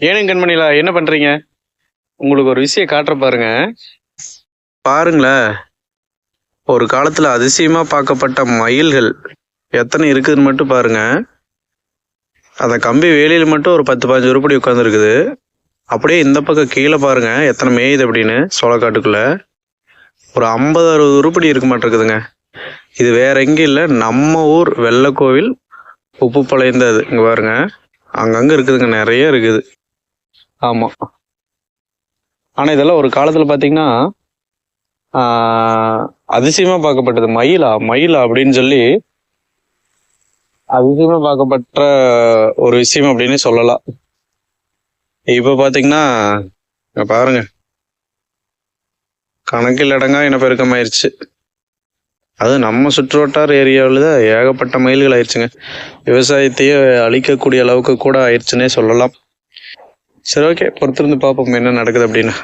ஏனுங்க கண்மணிலா என்ன பண்றீங்க? உங்களுக்கு ஒரு விஷயம் காட்டுற பாருங்க. பாருங்களேன். ஒரு காலத்துல அதிசயமா பார்க்கப்பட்ட மயில்கள் எத்தனை இருக்குதுன்னு மட்டும் பாருங்க. அந்த கம்பி வேலியில மட்டும் ஒரு பத்து பதினஞ்சு உருப்படி உட்காந்துருக்குது அப்படியே இந்த பக்கம் கீழே பாருங்க எத்தனை மேயுது அப்படின்னு சோளக்காட்டுக்குள்ள. ஒரு ஐம்பது அறுபது உருப்படி இருக்க மாட்டிருக்குதுங்க. இது வேற எங்கேயும் இல்லை நம்ம ஊர் வெள்ளக்கோவில் உப்பு பழையந்தது இங்கே பாருங்க. அங்கங்க இருக்குதுங்க நிறைய இருக்குது. ஆமா. ஆனா இதெல்லாம் ஒரு காலத்துல பாத்தீங்கன்னா அதிசயமாக அதிசயமா பார்க்கப்பட்டது. மயிலா மயிலா அப்படின்னு சொல்லி அதிசயமா பார்க்கப்பட்ட ஒரு விஷயம் அப்படின்னு சொல்லலாம். இப்ப பாத்தீங்கன்னா பாருங்க. கணக்கில் இடங்கா இனப்பெருக்கமாயிருச்சு அது நம்ம சுற்றுவட்டார ஏரியாவில் தான் ஏகப்பட்ட மயில்கள் ஆயிடுச்சுங்க. விவசாயத்தையே அழிக்கக்கூடிய அளவுக்கு கூட ஆயிடுச்சுன்னே சொல்லலாம். சரி ஓகே பொறுத்திருந்து பார்ப்போம் என்ன நடக்குது அப்படின்னு.